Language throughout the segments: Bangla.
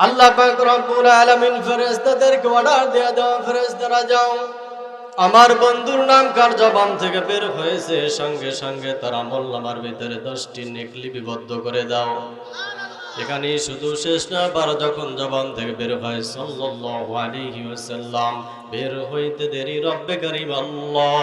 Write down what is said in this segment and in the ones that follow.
আল্লাহ পাক রব্বুল আলামিন ফেরেশতাদেরকে অর্ডার দিয়ে দাও, ফেরেশতারা যাও। আমার বন্ধুর নাম কার জবান থেকে বের হয়েছে? সঙ্গে সঙ্গে তারা মোল্লামার ভিতরে দশটি নেকলিপিবদ্ধ করে দাও। এখানে শুধু শেষ না বার যখন জবান থেকে বের হয়, সাল্লাল্লাহু আলাইহি ওয়াসাল্লাম, বের হইতে দেরি, রব্বে করিম আল্লাহ।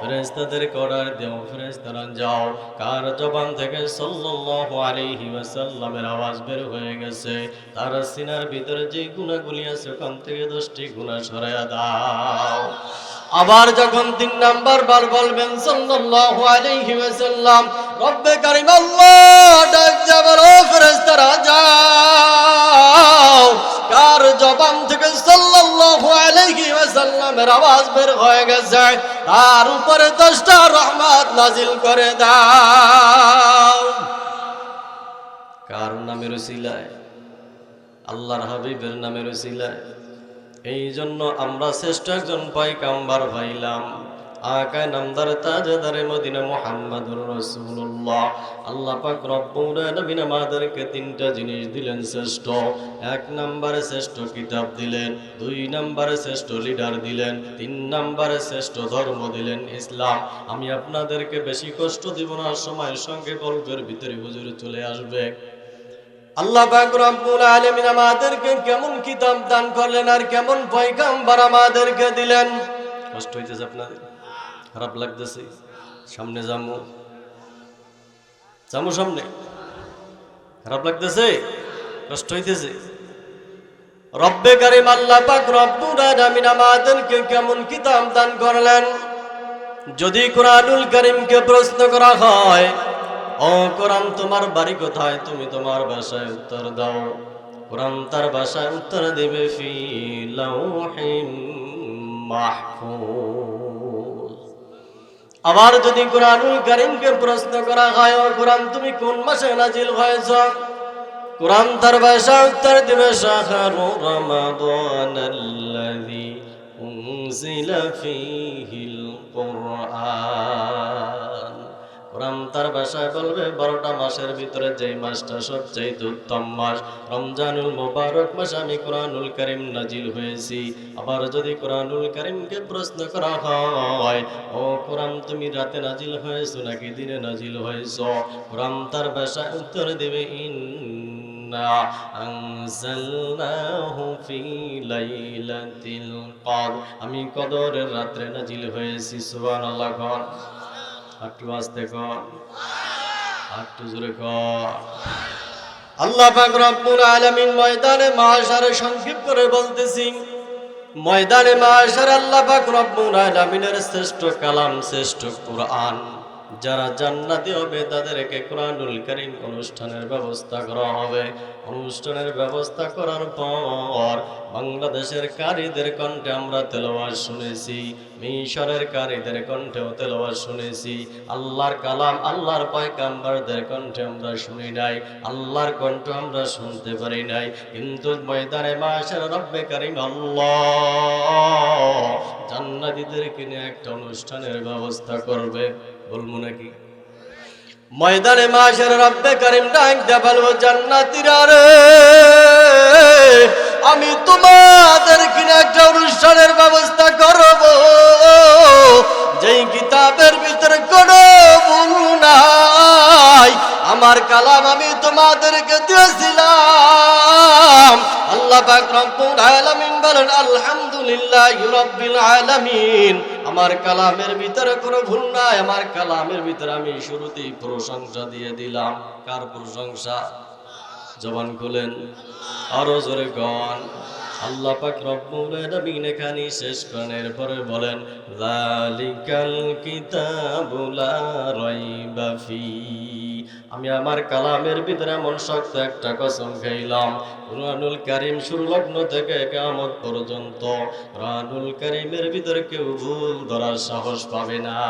ফেরেশতাদের অর্ডার দেও ফেরেশতারা যাও। কার জবান থেকে সাল্লাল্লাহু আলাইহি ওয়াসাল্লামের আওয়াজ বের হয়ে গেছে, তার সিনার ভিতরে যে গুণাগুলি আছে, ওখান থেকে দশটি গুণা সরাইয়া দাও। আবার যখন তিন নাম্বার বার বলবেন, সাল্লাল্লাহু আলাইহি ওয়াসাল্লাম রব্বে কারীম আল্লাহ যাও। কার জবান থেকে সাল্লাল্লাহু আলাইহি ওয়াসাল্লামের আওয়াজ বের হয়ে গেছে, তার উপরে দশটা রহমত নাজিল করে দাও। কার নামের উসিলায় আল্লাহর হাবিবের নামের উসিলায় এই জন্য আমরা শ্রেষ্ঠ একজন পাইকাম্বার ভাইলাম আল্লাহ তিনটা জিনিস দিলেন শ্রেষ্ঠ। এক শ্রেষ্ঠ কিতাব দিলেন, দুই শ্রেষ্ঠ লিডার দিলেন, তিন শ্রেষ্ঠ ধর্ম দিলেন ইসলাম। আমি আপনাদেরকে বেশি কষ্ট দিব না, সময়ের সঙ্গে গল্পের ভিতরে হুজুর চলে আসবে। আল্লাহ পাক আমাদেরকে কেমন কিতাব দান করলেন আর কেমন পয়গাম্বার আমাদেরকে দিলেন। কষ্ট হইতেছে আপনাদের? খারাপ লাগতেছে। সামনে যামু। যামু সামনে। খারাপ লাগতেছে? কষ্ট হইতেছে। রব্বে কারিম আল্লাহ পাক রব্বুল আলামিন আমাদেরকে কেমন কিতাব দান করলেন? যদি কোরআনুল করিমকে প্রশ্ন করা হয়, ও কোরআন, তোমার বাড়ি কোথায়? তুমি তোমার ভাষায় উত্তর দাও। কোরআন তার ভাষায় উত্তর দেবে, ফি লাউহিম মাহফুজ। আবার যদি কোরআনুল করিমকে প্রশ্ন করা হয় কোরআন, তুমি কোন মাসে নাজিল হয়েছ? কোরআন তার ভাষা উত্তর দিবে, শাহরু রমাদান কোরআন। তার ভাষায় বলবে, বারোটা মাসের ভিতরে যেই মাসটা সবচেয়ে উত্তম মাস, রমজানুল মোবারক মাস আমি কোরআনুল করিম নাজিল হয়েছি। আবার যদি কোরআনুল করিমকে প্রশ্ন করা হয়, ও কোরআন, তুমি রাতে নাজিল হয়েছো নাকি দিনে নাজিল হয়েছ? কোরআন তার ভাষায় উত্তর দেবে ইন আমি কদরের রাত্রে নাজিল হয়েছি সুবান আল্লাহ একটু আসতে কর। একটু জোরে কর। আল্লাহ পাক ময়দানে মাশারে সংক্ষিপ্ত করে বলতেছি, ময়দানে মাশার আল্লাহ পাক রব্বুল আলামিনের শ্রেষ্ঠ কালাম, শ্রেষ্ঠ কোরআন। যারা জান্নাতি হবে, তাদেরকে কোরআনুল করিম অনুষ্ঠানের ব্যবস্থা করা হবে। অনুষ্ঠানের ব্যবস্থা করার পর বাংলাদেশের কারীদের কণ্ঠে আমরা তেলাওয়াত শুনেছি, মিশরের কারীদের কণ্ঠেও তেলাওয়াত শুনেছি। আল্লাহর কালাম, আল্লাহর পয়গাম্বারদের কণ্ঠে আমরা শুনি নাই, আল্লাহর কণ্ঠ আমরা শুনতে পারি নাই। কিন্তু ময়দানে মাসের রব্বে কারিম আল্লাহ জান্নাতীদেরকে কিনে একটা অনুষ্ঠানের ব্যবস্থা করবে। বলব নাকি ময়দানে মাসের রব্বে করিম ডাক দে বলব জান্নাতীরা রে। আমি তোমাদের কিনে একটা অনুষ্ঠানের ব্যবস্থা করব। যেই কিতাবের ভিতরে কোনো ভুল নাই, আমার কালাম আমি তোমাদেরকে দিয়েছিলাম। আল্লাহ পাক রব্বুল আলামিন বলেন, আলহামদুলিল্লাহ রাব্বিল আলামিন। আমার কালামের ভিতরে কোনো ভুল নাই, আমার কালামের ভিতরে আমি শুরুতেই প্রশংসা দিয়ে দিলাম। কার প্রশংসা? জবান খুলেন আরও জোরে গন আল্লাহ পাক রব্বুল আলামিন এখানে শেষ করেন। এরপরে বলেন, যালিকাল কিতাবু রাইবা ফি। আমি আমার কালামের ভিতরে এমন শক্ত একটা কসম খাইলাম, কুরআনুল কারীম লগ্ন থেকে কিয়ামত পর্যন্ত কুরআনুল কারীমের ভিতরে কেউ ভুল ধরার সাহস পাবে না।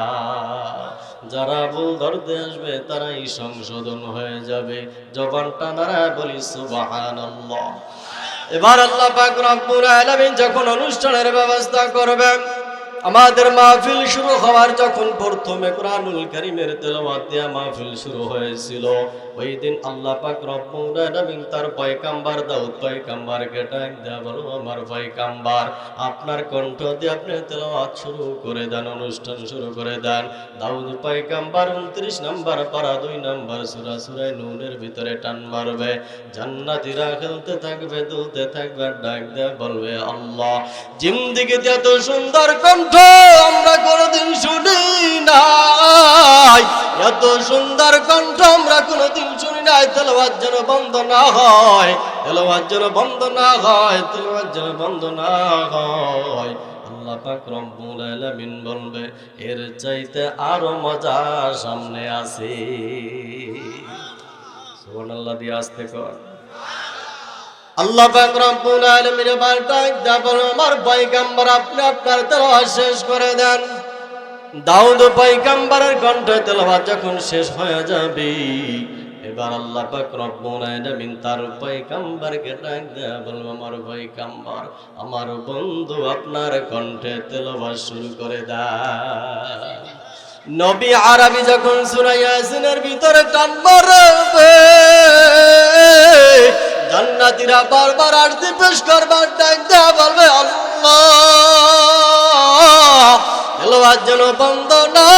যারা ভুল ধরতে আসবে, তারাই সংশোধন হয়ে যাবে। জবানটা নারায় বলি, সুবহানাল্লাহ। এবার আল্লাহ পাক রব্বুল আলামিন যখন অনুষ্ঠানের ব্যবস্থা করবেন আমাদের মাহফিল শুরু হওয়ার যখন প্রথমে কোরআনুল কারীমের তেলাওয়াত দিয়া মাহফিল শুরু হয়েছিল, ওই দিন আল্লাহ পাক রব্বুল আলামিন তার পয়গাম্বার দাউদ পয়গাম্বারকে ডাক দেয়া বলো আমার পয়গাম্বার, আপনার কণ্ঠ দিয়ে আপনি তেলাওয়াত শুরু করে দেন, অনুষ্ঠান শুরু করে দেন। দাউদ পয়গাম্বার 29 নাম্বার পারা দুই নাম্বার সূরা সূরা নূনের ভিতরে টান মারবে। জান্নাতীরা খেলতে থাকবে, দুলতে থাকবে, ডাক দেয়া বলবে, আল্লাহ, জিন্দিগিতে এত সুন্দর কণ্ঠ আমরা কোনোদিন শুনি নাই। এত সুন্দর কণ্ঠ আমরা কোনোদিন শুনি নাই। তেলবাদ যেন বন্ধ না হয় তেলবাদ যেন বন্ধ না হয় তেলবাদ যেন বন্ধ না হয়। আল্লাহ পাক রব্বুল আলামিন বলবে, এর চাইতে আরও মজা সামনে আছে। সুবহানাল্লাহ, দিয়ে আসতে কর। আল্লাহ পাক রব্বুল আলামিন এবার ডাক দেয়া বলো আমার পয়গাম্বর আপনি আপনার তেলাওয়াত শেষ করে দেন। দাউদ পয়গাম্বরের কণ্ঠে তেলাওয়াত যখন শেষ হয়ে যাবে, এবার আল্লাহ পাক রব্বুল আলামিন তার পয়গাম্বরকে ডাক দেয়া বলব আমার পয়গাম্বর, আমার বন্ধু আপনার কণ্ঠে তেলাওয়াত শুরু করে দেয় নবী আরবি যখন সুরা ইয়াসিনের ভিতরে টান মারবে জান্নাতীরা বারবার আরতি পেশ করবার ডাক দেয়া বলবে, আল্লাহ যেন বন্ধ না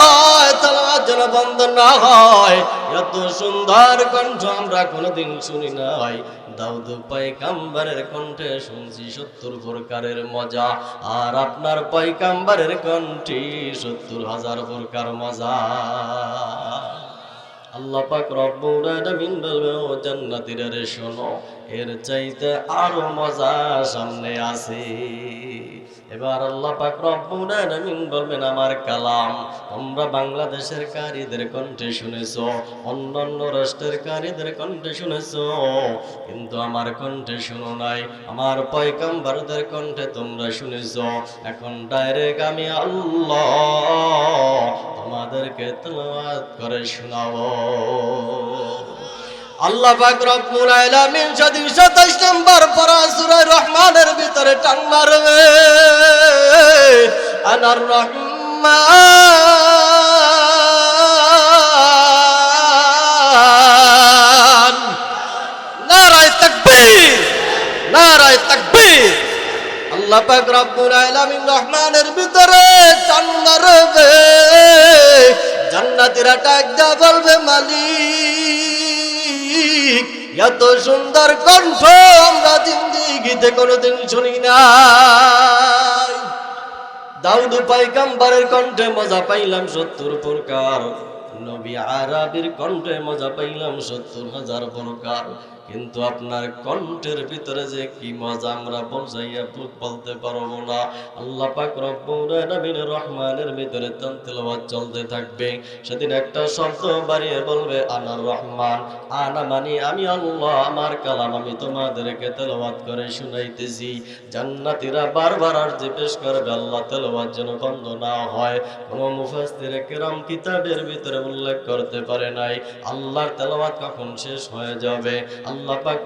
হয়, তেলাওয়াত যেন বন্ধ না হয়। এত সুন্দর কণ্ঠ আমরা কোনোদিন শুনি নাই। দাউদ পাইকাম্বারের কণ্ঠে শুনছি সত্তর প্রকারের মজা, আর আপনার পাইকাম্বারের কণ্ঠে সত্তর হাজার প্রকার মজা। আল্লাহ পাক রব্বুল আলামিন রে, শোনো, এর চাইতে আরও মজা সামনে আছে। এবার আল্লাহ পাক রব্বুল আলামিন বলবেন, আমার কালাম, তোমরা বাংলাদেশের কারীদের কণ্ঠে শুনেছো, অন্যান্য রাষ্ট্রের কারীদের কণ্ঠে শুনেছো, কিন্তু আমার কণ্ঠে শুনো নাই, আমার পয়গাম্বরদের কণ্ঠে তোমরা শুনেছো। এখন ডাইরেক্ট আমি আল্লাহ তোমাদেরকে তেলাওয়াত করে শোনাবো। আল্লাহ পাক রব্বুল আলামিন যদি 27 নম্বর পরা সূরা রহমানের ভিতরে টান মারবে। আনার রহমান। নারায় তাকবীর নারায় তাকবীর। আল্লাহ পাক রব্বুল আলামিন রহমানের ভিতরে টান মারবে। জান্নাতীরা টাক যা বলবে, মালিক, এত সুন্দর কণ্ঠ আমরা জিন্দিগিতে কোনোদিন শুনি না দাউদ পাইকাম্বারের কণ্ঠে মজা পাইলাম সত্তর প্রকার, নবী আরবির কণ্ঠে মজা পাইলাম সত্তর হাজার প্রকার। কিন্তু আপনার কণ্ঠের ভিতরে যে কি মজা আমরা বোঝাইয়া বল- বলতে পারব না। আল্লাহ পাক রব্বুল রহমানের ভিতরে তান চলতে থাকবে। সেদিন একটা শব্দ বাড়িয়ে বলবে, আনার রহমান, আনা মানে আমি আল্লাহ, আমার কালাম আমি তোমাদেরকে তেলাওয়াত করে শুনাইতেছি। জান্নাতীরা বারবার আর যে পেশ করবে, আল্লাহ তেলাওয়াত যেন বন্ধ না হয়। কোন মুফাসসিরে কেরাম কিতাবের ভিতরে উল্লেখ করতে পারে নাই। আল্লাহর তেলাওয়াত কখন শেষ হয়ে যাবে? আল্লাহ পাক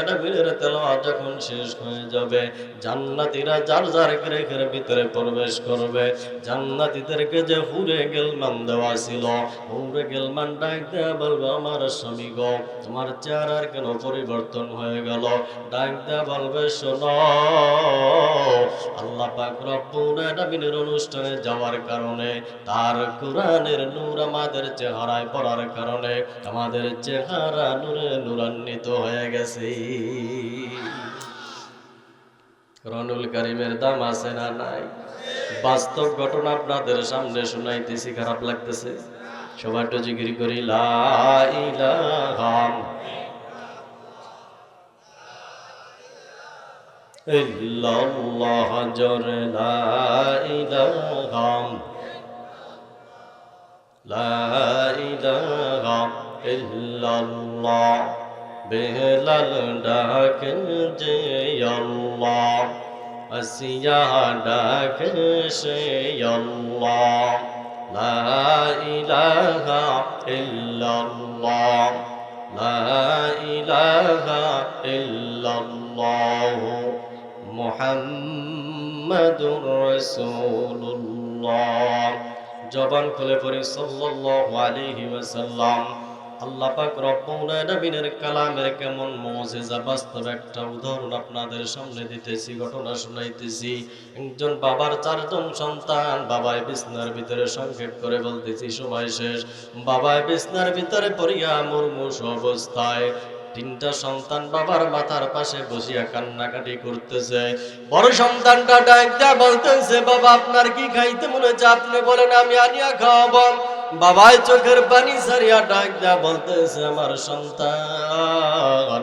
আলামিনের তেলাওয়াত যখন শেষ হয়ে যাবে, জান্নাতীরা যার যার গ্রেখের ভিতরে প্রবেশ করবে। জান্নাতীদেরকে যে হুরে গেলমান দেওয়া ছিল, হুরে গেলমান ডাক দেয়া বলবে, আমার স্বামী গো, তোমার চেহারার কেন পরিবর্তন হয়ে গেল? ডাক দেয়া বলবে, শোনো, আল্লাহ পাক রব্বুল আলামিনের অনুষ্ঠানে যাওয়ার কারণে, তার কোরআনের নূর আমাদের চেহারায় পড়ার কারণে, আমাদের চেহারা নূরে নূরান্বিত হয়ে গেছে। রনুল করিমের দাম আছে না নাই? বাস্তব ঘটনা আপনাদের সামনে শুনাইতেছি, খারাপ লাগতেছে। সবার তো জিগিরি করি, লা ইলাহা। ইল্লাল্লাহ জোরে, লা ইলাহা। লা ইলাহা ইল্লাল্লাহ। বেলাল ডাকে যে আল্লাহ আসিয়া ডাকে সে আল্লাহ লা ইলাহা ইল্লাল্লাহ লা ইলাহা ইল্লাল্লাহ মুহাম্মাদুর রাসূলুল্লাহ জবান খুলে পড়ি সাল্লাল্লাহু আলাইহি ওয়াসাল্লাম আল্লাহ আলামিনের কালামের কেমন বাস্তব একটা উদাহরণ আপনাদের সামনে দিতেছি, ঘটনা শুনাইতেছি। একজন বাবার চারজন সন্তান, বাবায় বিছনার ভিতরে সংক্ষেপ করে বলতেছি, সময় শেষ। বাবায় বিছনার ভিতরে পড়িয়া মুরমুষ অবস্থায় তিনটা সন্তান বাবার মাথার পাশে বসিয়া কান্নাকাটি করতেছে। বড় সন্তানটা ডাক বলতেছে, বাবা, আপনার কি খাইতে মনে হচ্ছে? আপনি বলেন, আমি আনিয়া খাওয়াবো। বাবাই চোখের পানি সারিয়া ডাক দেয়া বলতেছে আমার সন্তান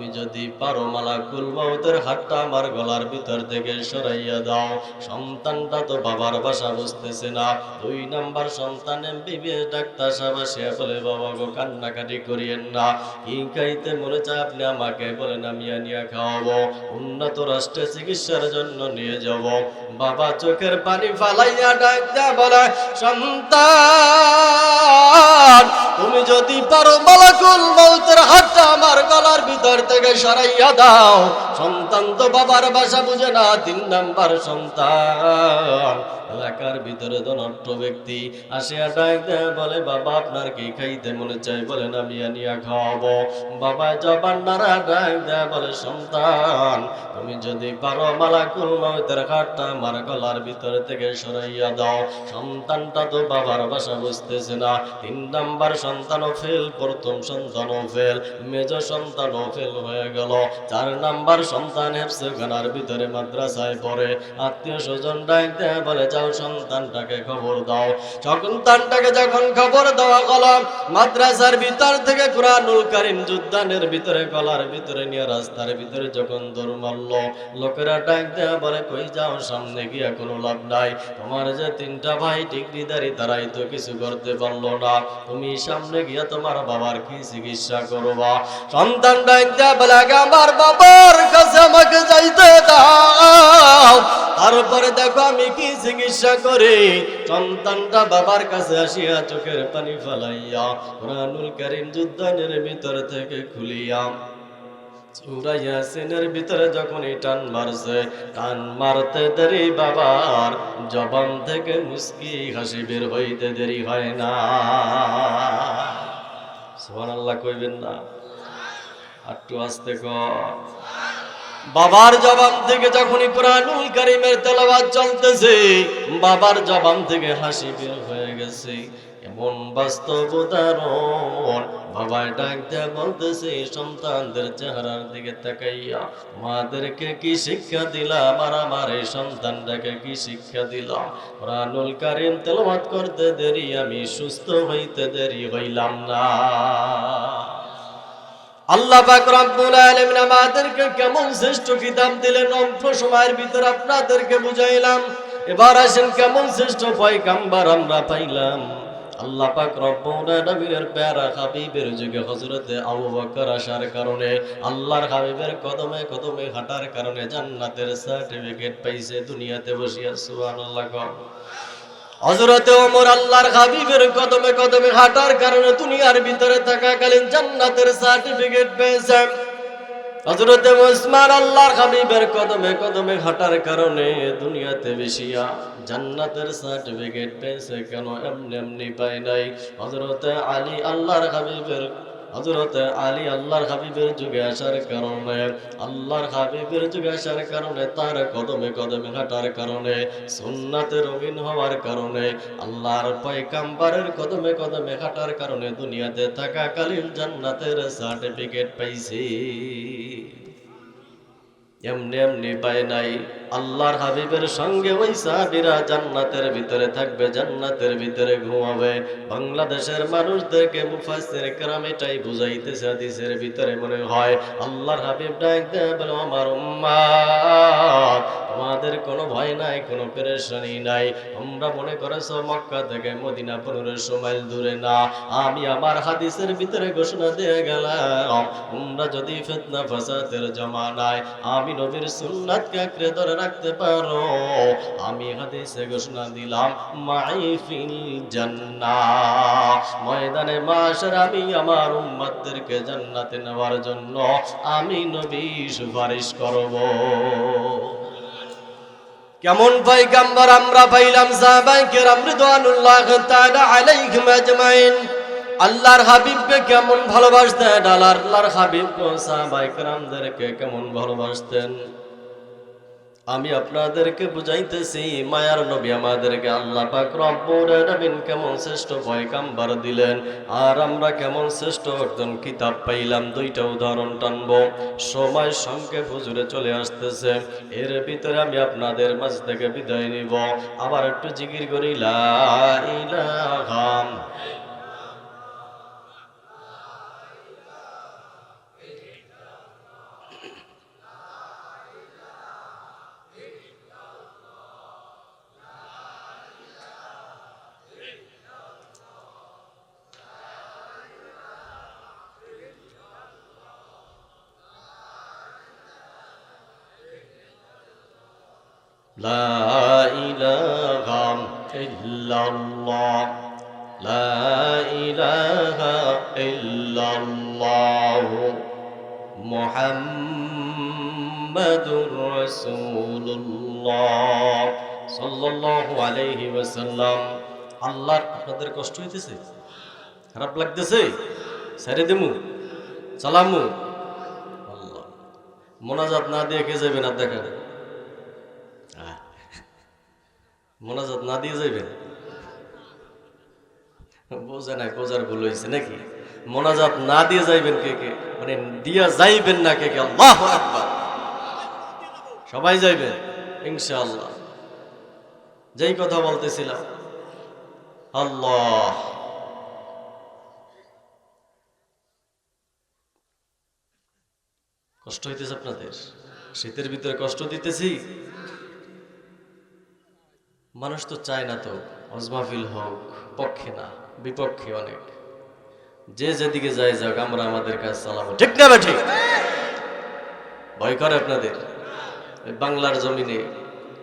তুমি যদি পারো মালাকুল মৌতের হাতটা আমার গলার ভিতর থেকে সরাইয়া দাও। সন্তানটা তো বাবার বাসা বুঝতেছে না। দুই নাম্বার সন্তান এমবিবিএস ডাক্তার সাহেব সে বলে, বাবা গো, কান্নাকাটি করিয়েন না। কি খাইতে মনে চায় আপনি আমাকে? বলেন, আমি আনিয়া খাওয়াবো। উন্নত রাষ্ট্রে চিকিৎসার জন্য নিয়ে যাব। বাবা চোখের পানি ফালাইয়া ডাক বলে, সন্তান, তুমি যদি পারো মালাকুল মৌতের হাতটা আমার গলার ভিতর থেকে সরাইয়া দাও। সন্তান তো বাবার বাসা বুঝে না, তিন নাম্বার সন্তান। এলাকার ভিতরে ধনট্ট ব্যক্তি। আসিয়া ডাক দেয় বলে, বাবা, আপনার কি খাইতে মনে চাই বলেন, আমি আনিয়া খাওয়াবো। বাবা জবান নারা ডাক দেয় বলে, সন্তান, তুমি যদি পারো মালাকুল মৌতের হাতটা আমার গলার ভিতর থেকে সরাইয়া দাও। সন্তানটা তো বাবার বাসা বুঝতেছে না। তিন নাম্বার সন্তানও ফেল, প্রথম সন্তানও ফেল, মেজ সন্তানও ফেল হয়ে গেল। চার নাম্বার সন্তান হেফসে খানার ভিতরে মাদ্রাসায় পড়ে। আত্মীয় স্বজন দেয় বলে, যাও সন্তানটাকে খবর দাও। সন্তানটাকে যখন খবর দেওয়া গেল, মাদ্রাসার ভিতর থেকে কুরআনুল কারীম যুদ্ধানের ভিতরে, গলার ভিতরে নিয়ে রাস্তার ভিতরে যখন দৌড় মারল, লোকেরা দেয়া বলে, কই যাও, সামনে গিয়া কোনো লাভ নাই। তোমার যে তিনটা ভাই ডিগ্রিদারি তারাই তো কিছু করতে পারল না। তুমি সামনে গিয়া তোমার বাবার কি চিকিৎসা করবা? সন্তান ডাক আমার বাবার যাইতে দাও। তারপরে দেখো আমি কি চিকিৎসা করি। সন্তানটা বাবার কাছে আসিয়া চোখের পানি ফেলাইয়া কোরআনুল কারীম ভিতর থেকে খুলিয়া ভিতরে টান মারছে, টান মারতে দেরি বাবার জবান থেকে মুস্কি হাসি বের হইতে দেরি হয় না। কইবেন না। একটু আস্তে বাবার জবান থেকে যখনই কোরআনুল কারীমের তেলাওয়াত চলতেছে, বাবার জবান থেকে হাসি বের হয়ে গেছে। এমন বাস্তব উদাহরণ বাবা ডাক দেয়া বলতেছে, সন্তানদের চেহারার দিকে তাকাইয়া মাদেরকে কি শিক্ষা দিলাম আর আমার এই সন্তানটাকে কি শিক্ষা দিলাম? কোরআনুল কারীম তেলাওয়াত করতে দেরি, আমি সুস্থ হইতে দেরি হইলাম না। আল্লাহ পাক রব্বুল আলামিন আমাদেরকে কেমন শ্রেষ্ঠ কিতাব দিলেন, অল্প সময়ের ভিতর আপনাদেরকে বুঝাইলাম। এবার আসেন কেমন শ্রেষ্ঠ পয়গাম্বার আমরা পাইলাম। আল্লাহ পাক রব্বুল আলামিনের প্যারা হাবিবের যুগে হযরতে আবু বকর আসার কারণে, আল্লাহর হাবিবের কদমে কদমে হাঁটার কারণে জান্নাতের সার্টিফিকেট পাইছে দুনিয়াতে বসিয়া, সুবহানাল্লাহ হজরতে ওমর আল্লাহর হাবিবের কদমে কদমে হাঁটার কারণে দুনিয়ার ভিতরে থাকাকালীন জান্নাতের সার্টিফিকেট পেয়েছেন হজরতে ওসমান আল্লাহর হাবিবের কদমে কদমে হাঁটার কারণে দুনিয়াতে বেশিয়া জান্নাতের সার্টিফিকেট পেয়েছে কেন? এমনি এমনি পায় নাই। হজরতে আলী আল্লাহর হাবিবের হজরতে আলী আল্লাহর হাবিবের যুগে আসার কারণে, আল্লাহর হাবিবের যুগে আসার কারণে, তার কদমে কদমে হাঁটার কারণে সুন্নাতে রঙিন হওয়ার কারণে, আল্লাহর পয়গাম্বারের কদমে কদমে হাঁটার কারণে দুনিয়াতে থাকাকালীন জান্নাতের সার্টিফিকেট পাইছি। এমনি এমনি পায় নাই। আল্লাহর হাবিবের সঙ্গে ওই সাহাবিরা জান্নাতের ভিতরে থাকবে, জান্নাতের ভিতরে ঘুমাবে। বাংলাদেশের মানুষদেরকে মুফাসির কেরাম এটাই বুঝাইতেছে, হাদিসের ভিতরে মনে হয়, আল্লাহর হাবিব ডাক বলো, আমার উম্মাদ আমাদের কোনো ভয় নাই, কোনো পেরেশানি নাই। আমরা মনে করেছ মক্কা থেকে মদিনা পনেরোশো মাইল দূরে না? আমি আমার হাদিসের ভিতরে ঘোষণা দিয়ে গেলাম, তোমরা যদি ফেতনা ফসাদের জমা নাই আমি নবীর সুন্নাথকে আঁকড়ে ধরে রাখতে পারো। আমি হাদিসে ঘোষণা দিলাম মাইফিল জান্নাহ ময়দানে মাসের আমি আমার উম্মতদেরকে জান্নাতে নেওয়ার জন্য আমি নবী সুপারিশ করব। কেমন পাইগাম্বার আমরা পাইলাম সাহাবাই কেরাম রিদওয়ানুল্লাহ তাআলা আলাইহিম আজমাইন। আল্লাহর হাবিবকে কেমন ভালোবাসতেন, আল্লাহর হাবিব সাহাবাই কেরামদেরকে কেমন ভালোবাসতেন। আমি আপনাদেরকে বুঝাইতেছি, মায়ার নবী আমাদেরকে আল্লাহ পাক রব্বুল আলামিন কেমন শ্রেষ্ঠ পয়গাম্বার দিলেন। আর আমরা কেমন শ্রেষ্ঠ একজন কিতাব পাইলাম, দুইটা উদাহরণ টানবো। সময় সংক্ষেপ হুজুরে চলে আসতেছে। এর ভিতরে আমি আপনাদের মাঝ থেকে বিদায় নিব। আবার একটু জিকির করি, লা ইলাহা لا إله إلا الله لا إله إلا الله محمد رسول الله صلى الله عليه وسلم আল্লাহর আপনাদের কষ্ট হইতেছে খারাপ লাগতেছে ছেড়ে দেমু চালামু আল্লাহ মোনাজাত না দিয়ে কে যাবেন আর দেখা মোনাজাত না দিয়ে যাইবেন? বোঝে নাই, বোঝার ভুল হয়েছে নাকি? মোনাজাত না দিয়ে যাইবেন কে কে? মানে দিয়া যাইবেন না কে কে? আল্লাহ সবাই যাইবেন, ইনশাআল্লাহ। যেই কথা বলতেছিলাম, আল্লাহ। কষ্ট হইতেছে আপনাদের? শীতের ভিতরে কষ্ট দিতেছি মানুষ তো চায় না তো অজমাফিল হোক, পক্ষে না, বিপক্ষে অনেক। যে যেদিকে যায় যাক, আমরা আমাদের কাজ চালাবো ঠিক না ঠিক? ভয় করে আপনাদের? বাংলার জমিনে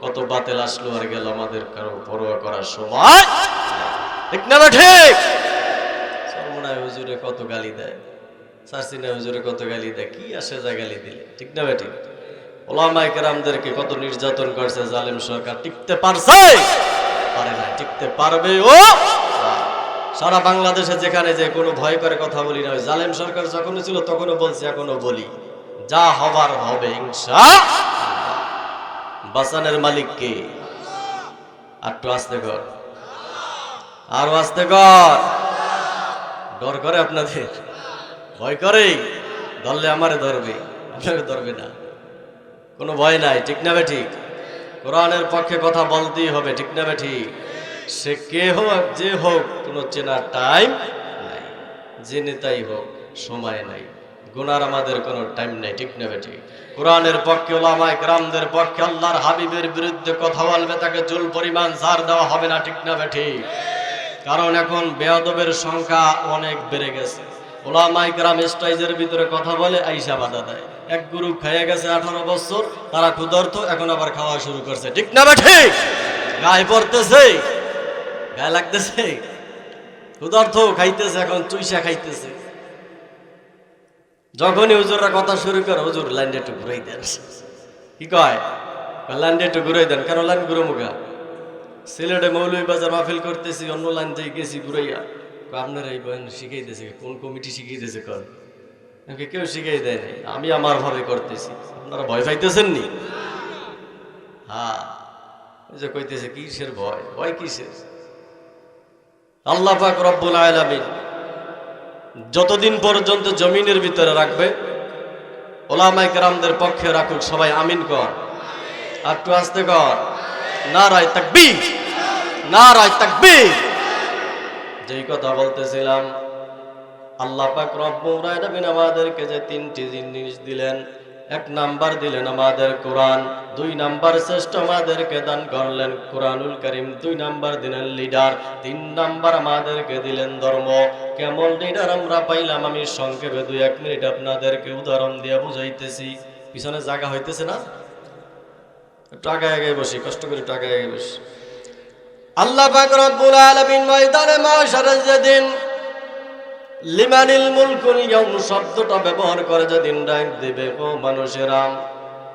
কত বাতেল আসলো আর গেল আমাদের কারও পরোয়া করার সময়? ঠিক না ঠিক? সর্বনায় হুজুরে কত গালি দেয়? সার্সিনা হুজুরে কত গালি দেয়? কি আসে যা গালি দিলে? ঠিক না বেঠিক ওলামাই কেরামদেরকে কত নির্যাতন করছে, জালেম সরকার টিকতে পারছে? পারে না, টিকতে পারবে ও? সারা বাংলাদেশে যেখানে যে কোনো ভয় করে কথা বলি না জালেম সরকার যখনই ছিল তখনও বলছি এখনও বলি। যা হবার হবে ইনশা বাসানের মালিক কে? আটটু আসতে কর। আরও আসতে কর। ডর করে আপনাদের? ভয় করে ধরলে আমারে ধরবে, আপনাকে ধরবে না। কোনো ভয় নাই, ঠিক না ঠিক? কোরআনের পক্ষে কথা বলতেই হবে, ঠিক না ঠিক? সে কে হোক, যে হোক, কোনো চেনার টাইম নাই। যে নেতাই হোক, সময় নাই। গুনার আমাদের কোনো টাইম নেই, ঠিক না ঠিক? কোরআনের পক্ষে ওলামায় গ্রামদের পক্ষে আল্লাহর হাবিবের বিরুদ্ধে কথা বলবে, তাকে জুল পরিমাণ সার দেওয়া হবে না, ঠিক না ঠিক? কারণ এখন বেয়াদবের সংখ্যা অনেক বেড়ে গেছে। ওলামাই গ্রাম স্টাইজের ভিতরে কথা বলে আইসা বাধা দেয়। এক গ্রুপ খাইয়ে গেছে আঠারো বছর, তারা ক্ষুধার্ত, এখন আবার খাওয়া শুরু করছে। ঠিক না ঠিক? গায়ে পড়তেছে, গায়ে লাগতেছে। ক্ষুধার্ত খাইতেছে, এখন চুইসা খাইতেছে। যখনই হুজুররা কথা শুরু করে, হুজুর লাইনটা একটু ঘুরাই দেন। কি কয়? লাইনটা একটু ঘুরাই দেন। কেন লাইন ঘুরে মুখা সিলেটে মৌলভী বাজার মাহফিল করতেছি, অন্য লাইন থেকে গেছি ঘুরাইয়া। আপনারা এই বয়ান শিখাইতেছে, কোন কমিটি শিখাইতেছে কর আমাকে কেউ শিখাই দেয় নাই। আমি আমার ভাবে করতেছি। আপনারা ভয় পাইতেছেন নি হ্যাঁ যে কইতেছে কিসের ভয়? ভয় কিসের? আল্লাহ পাক রব্বুল আলামিন যতদিন পর্যন্ত জমিনের ভিতরে রাখবে ওলামাই কেরামদের পক্ষে রাখুক সবাই আমিন কর। আর একটু আসতে কর। নারায় তাকবীর। নারায় তাকবীর। যেই কথা বলতেছিলাম আল্লাহ পাক রব্বুল আলামিন আমাদেরকে যে তিনটি জিনিস দিলেন, এক নাম্বার দিলেন আমাদের কোরআন, দুই নাম্বার শ্রেষ্ঠ আমাদেরকে দান করলেন কোরআনুল করিম, দুই নাম্বার দিলেন লিডার, তিন নাম্বার আমাদেরকে দিলেন ধর্ম। কেমন লিডার আমরা পাইলাম, আমি সংক্ষেপে দুই এক মিনিট আপনাদেরকে উদাহরণ দিয়ে বুঝাইতেছি। পিছনে জায়গা হইতেছে না? টাকা আগে বসি, কষ্ট করে টাকা আগে বসি। আল্লাহ পাক রব্বুল আলামিন ময়দানে মাশারের যেদিন লিমানিল মুলকুল ইয়াউম শব্দটা ব্যবহার করে যেদিন ডাক দিবে ও মানুষেরা।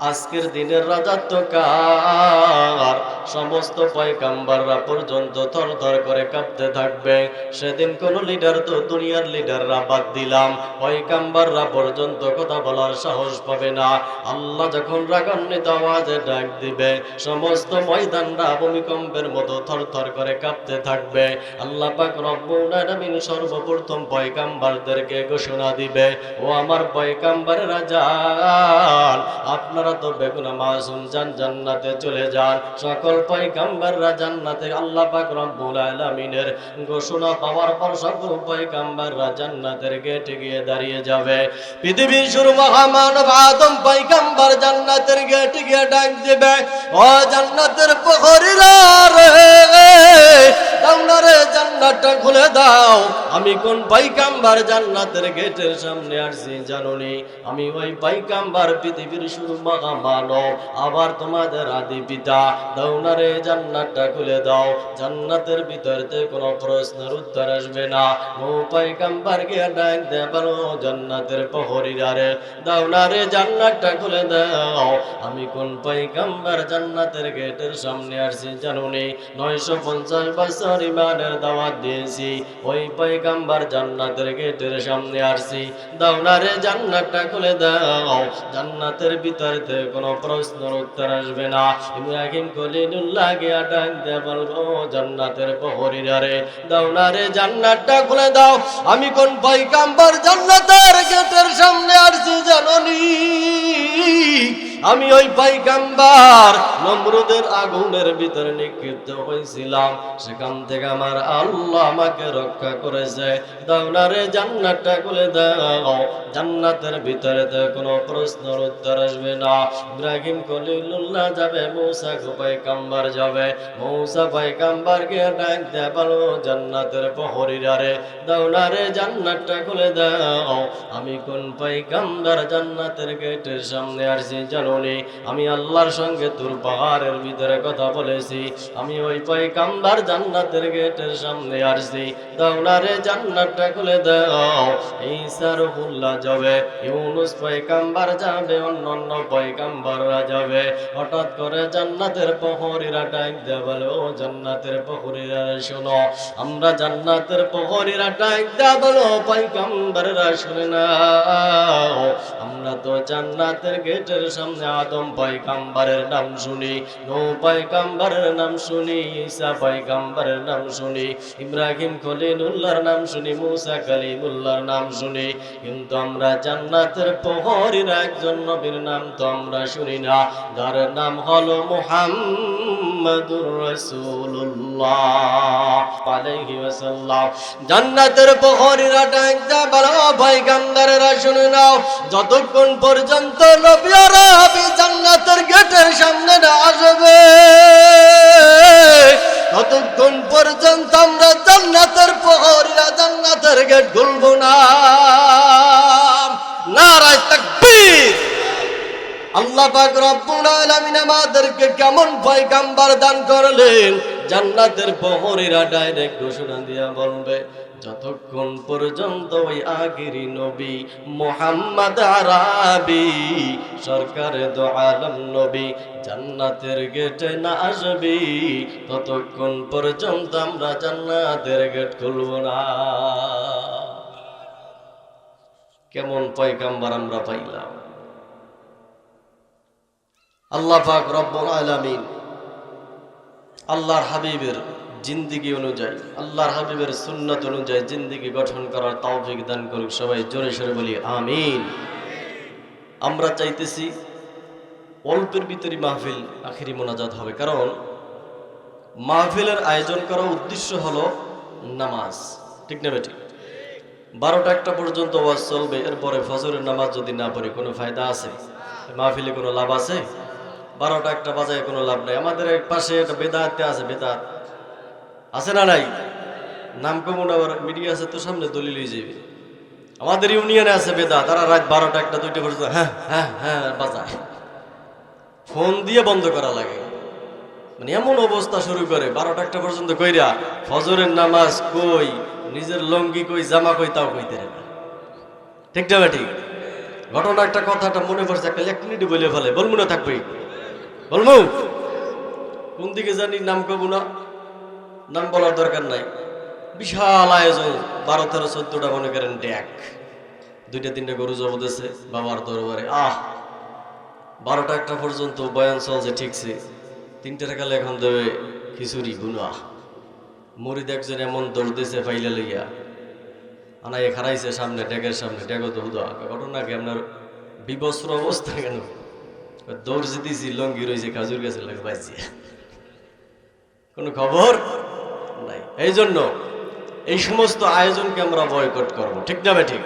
আজকের দিনের রাজত্ব কার সমস্ত পয়গাম্বাররা পর্যন্ত থরথর করে কাঁপতে থাকবে। সেদিন কোন লিডার তো দুনিয়ার লিডাররা বাদ দিলাম। পয়গাম্বাররা পর্যন্ত কথা বলার সাহস পাবে না। আল্লাহ যখন রাগান্বিত আওয়াজে ডাক দিবে, সমস্ত ময়দানরা ভূমিকম্পের মতো থরথর করে কাঁপতে থাকবে। আল্লাহ পাক রব্বুল আলামিন সর্বপ্রথম পয়গাম্বারদেরকে ঘোষণা দিবে, ও আমার পয়গাম্বারেরা যান আপনারা তো বেগুনা মাসুম যান জান্নাতে চলে যান। সকল পয়গাম্বাররা জান্নাতে আল্লাহ পাক রব্বুল আলামিনের ঘোষণা পাওয়ার পর সকল পয়গাম্বাররা জান্নাতের গেটে গিয়ে দাঁড়িয়ে যাবে। শুরু জান্নাতের গিয়ে ডাক দিবে, ও জান্নাতের প্রহরীরা, রে আমি কোন পাইকাম্বার জান্নাতের গেটের সামনে আসছি জানুনি আমি ওই পাইকাম্বার পৃথিবীর শুরু মাগা মানব আবার তোমাদের আদি পিতা দাওনারে জান্নাতটা খুলে দাও। জান্নাতের ভিতরতে কোনো প্রশ্নের উত্তর আসবে না। ও পাইকাম্বার গিয়ে ডাক দে বলো জান্নাতের প্রহরীরা রে। দাওনারে জান্নাতটা খুলে দাও। আমি কোন পাইকাম্বার জান্নাতের গেটের সামনে আসছি জানুনি নয়শো পঞ্চাশ বছর ইমানের দাওয়াত দিয়েছি। ওই পয়গাম্বার জান্নাতের গেটের সামনে আসছি। দাওনারে জান্নাতটা খুলে দাও। জান্নাতের ভিতরে কোনো প্রশ্নের উত্তর আসবে না। ইব্রাহিম কলিলুল্লাহ গিয়া ডাক দে বলব, জান্নাতের প্রহরীরা রে দাওনারে জান্নাতটা খুলে দাও। আমি কোন পয়গাম্বার জান্নাতের গেটের সামনে আসছি জাননি? আমি ওই পাইকাম্বার নমরুদের আগুনের ভিতরে নিক্ষিপ্ত হয়েছিলাম। সেখান থেকে আমার আল্লাহ আমাকে রক্ষা করেছে। দাওনারে জান্নাতটা খুলে দাও। জান্নাতের ভিতরে তো কোনো প্রশ্নের উত্তর আসবে না। ইব্রাহিম কলিলুল্লাহ যাবে, মৌসা পাইকাম্বার যাবে। মৌসা পাইকাম্বারকে ডাক দে বলো জান্নাতের প্রহরীরা রে। দাওনারে জান্নাতটা খুলে দাও। আমি কোন পাইকাম্বার জান্নাতের গেটের সামনে আসছি জানুনি আমি আল্লাহর সঙ্গে তোর পাহাড়ের ভিতরে কথা বলেছি। আমি ওই পাইকাম্বার জান্নাতের গেটের সামনে আসছি। দাওনারে জান্নাতটা খুলে দাও। এই সারফুল্লাহ যাবে, ইউনুস পাইকাম্বার যাবে অন্য অন্য পাইকাম্বাররা যাবে। হঠাৎ করে জান্নাতের প্রহরীরা ডাক দে বলে, ও জান্নাতের প্রহরীরা, শোনো, আমরা জান্নাতের প্রহরীরা ডাক দে বলো পাইকাম্বাররা শুনে না। আমরা তো জান্নাতের গেটের সামনে আদম পয়গাম্বারের নাম শুনি, নো পয়গাম্বারের নাম শুনি, ঈসা পয়গাম্বারের নাম শুনি, ইব্রাহিম খলিলুল্লাহর নাম শুনি, মুসা কালিমুল্লাহর নাম শুনি। কিন্তু আমরা জান্নাতের প্রহরীর একজন নবীর নাম তো আমরা শুনি না, যার নাম হলো মুহাম্মাদুর রাসূলুল্লাহ আলাইহি ওয়াসাল্লাম। জান্নাতের প্রহরীরা ডাক দা বলো, পয়গাম্বারেরা শুনে নাও, যতক্ষণ পর্যন্ত নবী আর নবী জান্নাতের গেটের সামনে না আসবে। ততক্ষণ পর্যন্ত আমরা জান্নাতের প্রহরীরা জান্নাতের গেট খুলবো না। নারায় আল্লাহ দান করলেন। জান্নাতের প্রহরীরা ডাইরেক্ট ঘোষণা দিয়া বলবে যতক্ষণ পর্যন্ত ওই আগিরি নবী মোহাম্মদ আরাবি সরকারে দো আলম নবী জান্নাতের গেটে না আসবি, ততক্ষণ পর্যন্ত আমরা জান্নাতের গেট খুলব না। কেমন পয়গাম্বার আমরা পাইলাম। আল্লাহ পাক রব্বুল আলামিন আল্লাহর হাবিবের জিন্দিগি অনুযায়ী, আল্লাহর হাবিবের সুন্নত অনুযায়ী জিন্দিগি গঠন করার তৌফিক দান করুক সবাই, জোরে সরে বলি, আমিন। আমরা চাইতেছি অল্পের ভিতরে মাহফিল আখেরি মোনাজাত হবে, কারণ মাহফিলের আয়োজন করার উদ্দেশ্য হলো নামাজ। ঠিক না বেটি বারোটা একটা পর্যন্ত ওয়াজ চলবে, এরপরে ফজরের নামাজ যদি না পড়ে, কোনো ফায়দা আছে? মাহফিলে কোনো লাভ আছে? বারোটা একটা বাজায় কোনো লাভ নাই। আমাদের পাশে একটা বেদাতে আছে, বেদাত। আছে না নাই? নাম কমন আবার মিডিয়া আছে তো সামনে দলিল হয়ে যাবে আমাদের ইউনিয়নে আছে বেদা, তারা রাত বারোটা একটা দুইটা পর্যন্ত হ্যাঁ হ্যাঁ হ্যাঁ বাজায়। ফোন দিয়ে বন্ধ করা লাগে। মানে এমন অবস্থা শুরু করে, বারোটা একটা পর্যন্ত কইরা ফজরের নামাজ কই, নিজের লঙ্গি কই, জামা কই, তাও কইতে রে ঠিক না ঠিক? ঘটনা একটা কথাটা মনে পড়ছে, একটা এক মিনিট বলে ফেলে। বলব না থাকবে। বলব কোন দিকে জানি নাম কবু না? নাম বলার দরকার নাই। বিশাল আয়োজন বারো তেরো চোদ্দটা মনে করেন ড্যাক দুইটা, তিনটা গরু জবদেছে বাবার দরবারে। আহ! বারোটা একটা পর্যন্ত বয়ান চলছে ঠিকছে তিনটে টাকালে এখন দেবে, খিচুড়ি গুনা মরিদ একজন এমন দৌড় দিছে ফাইলে লইয়া। আনাই খারাইছে সামনে ড্যাগের সামনে ড্যাগো তো হুদা। ঘটনা কি আপনার বিবস্ত্র অবস্থা কেন? দৌড় জিতেছি, লঙ্গি রয়েছে কাজুর গাছে লাগে বাঁচিয়ে কোনো খবর? নাই। এই জন্য এই সমস্ত আয়োজনকে আমরা বয়কট করব। ঠিক না ঠিক?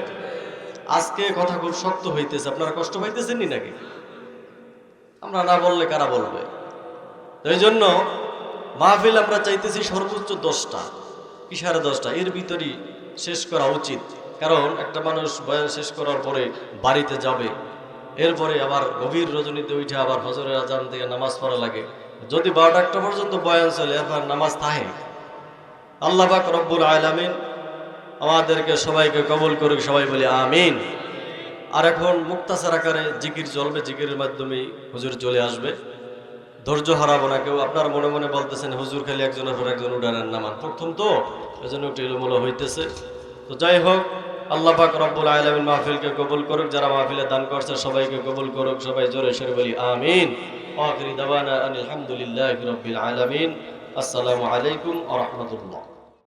আজকে কথা খুব শক্ত হইতেছে। আপনারা কষ্ট পাইতেছেন নাকি? আমরা না বললে কারা বলবে? এই জন্য মাহফিল আমরা চাইতেছি সর্বোচ্চ দশটা কি সাড়ে দশটা। এর ভিতরই শেষ করা উচিত। কারণ একটা মানুষ বয়ান শেষ করার পরে বাড়িতে যাবে, এরপরে আবার গভীর রজনীতে উঠে আবার হজরের আজান থেকে নামাজ পড়া লাগে। যদি বারোটা একটা পর্যন্ত বয়ান চলে, এরপর নামাজ থাহে আল্লাহ পাক রব্বুল আলামিন আমাদেরকে সবাইকে কবুল করুক, সবাই বলি আমিন। আর এখন মুক্তাসার আকারে জিকির চলবে, জিকিরের মাধ্যমে হুজুর চলে আসবে। ধৈর্য হারাবো না কেউ। আপনার মনে মনে বলতেছেন, হুজুর খালি একজনের পর একজন উডানের নামান প্রথম তো, এজন্য একটু হইতেছে। তো যাই হোক, আল্লাহ পাক রব্বুল আলামিন মাহফিলকে কবুল করুক, যারা মাহফিলে দান করছে সবাইকে কবুল করুক, সবাই জোরে সরে বলি আমিন। আখিরি দাওয়ানা আনিল হামদুলিল্লাহি রাব্বিল আসসালামু আলাইকুম ওয়া রাহমাতুল্লাহ।